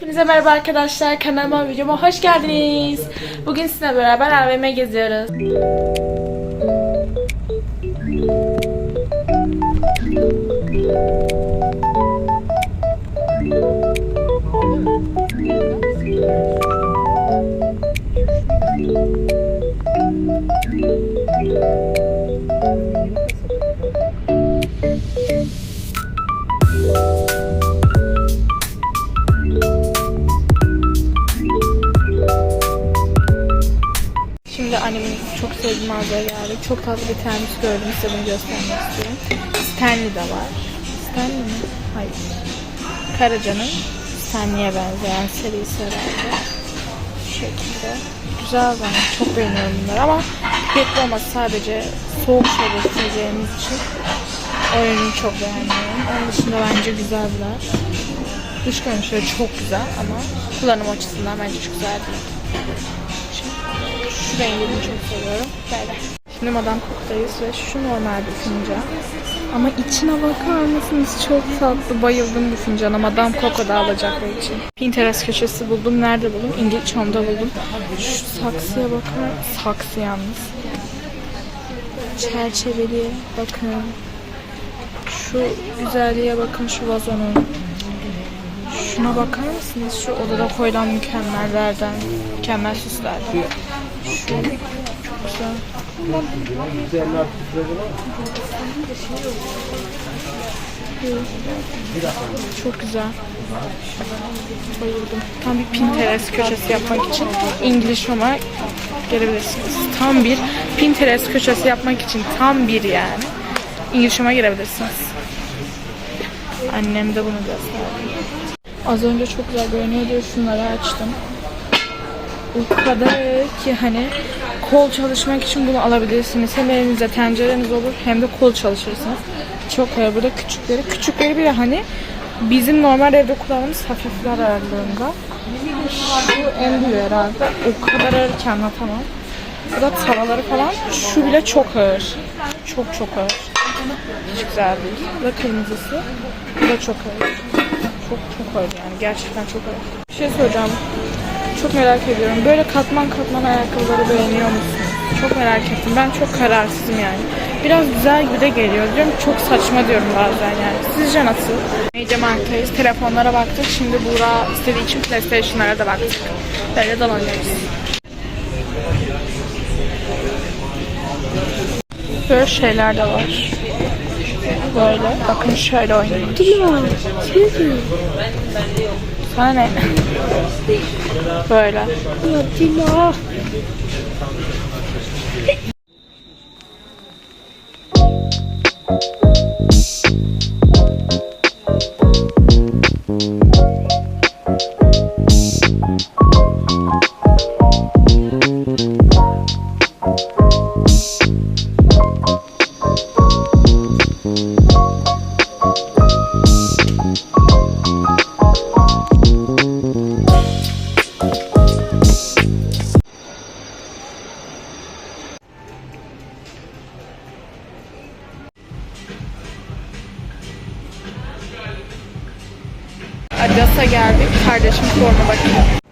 Hepinize merhaba arkadaşlar. Kanalıma videoma hoş geldiniz. Bugün sizinle beraber AVM geziyoruz. Annemin çok sevdiği mağazaya geldik. Çok tatlı bir termos gördüm. Size bunu göstermek istiyorum. Stanley de var. Stanley mi? Hayır. Karaca'nın Stanley'e benzeyen serisi herhalde. Şu şekilde. Güzel bence. Çok beğeniyorum bunları ama piyetli olması sadece soğuk şeyler içeceğimiz için o ürünü çok beğenmiyorum. Onun dışında bence güzeller. Dış görünüşleri çok güzel ama kullanım açısından bence çok güzel değil. Şu rengini çok seviyorum. Böyle. Şimdi Madame Cook'tayız ve şu normal bir fincan. Ama içine bakar mısınız? Çok tatlı. Bayıldım bu fincana. Madame Coco'da alacaklar için. Pinterest köşesi buldum. Nerede buldum? İngiliz Home'da buldum. Şu saksıya bakar. Saksı yalnız. Çerçeveli. Bakın. Şu güzelliğe bakın şu vazonun. Şuna bakar mısınız? Şu odada koyulan mükemmellerden. Mükemmel süsler. Şu çok güzel. Çok güzel. Bayıldım. Tam bir Pinterest köşesi yapmak için İngiliz Home'a gelebilirsiniz. Tam bir Pinterest köşesi yapmak için tam bir yani. İngiliz Home'a girebilirsiniz. Annem de bunu gösterdi. Az önce çok güzel görünüyordu. Şunları açtım. O kadar ki hani kol çalışmak için bunu alabilirsiniz. Hem elinizde tencereniz olur hem de kol çalışırsınız. Çok ağır. Burada küçükleri. Küçükleri bile hani bizim normal evde kullandığımız hafifler ağırlığında. Şu en büyüğü herhalde. O kadar ağır ki anlatamam. Bu da tavaları falan. Şu bile çok ağır. Çok çok ağır. Hiç güzel değil. Bu da kırmızısı. Bu da çok ağır. Çok çok ağır yani. Gerçekten çok ağır. Bir şey soracağım. Çok merak ediyorum. Böyle katman katman ayakkabıları beğeniyor musunuz? Çok merak ettim. Ben çok kararsızım yani. Biraz güzel gibi de geliyor. Diyorum çok saçma diyorum bazen yani. Sizce nasıl? Medium Markt'tayız. Telefonlara baktık. Şimdi Buğra istediği için PlayStation'lara da baktık. Böyle dolanıyoruz. Böyle şeyler de var. Böyle. Bakın şöyle oynuyor. Sana ne? Böyle. Adidas'a geldik. Kardeşim forma bakıyor.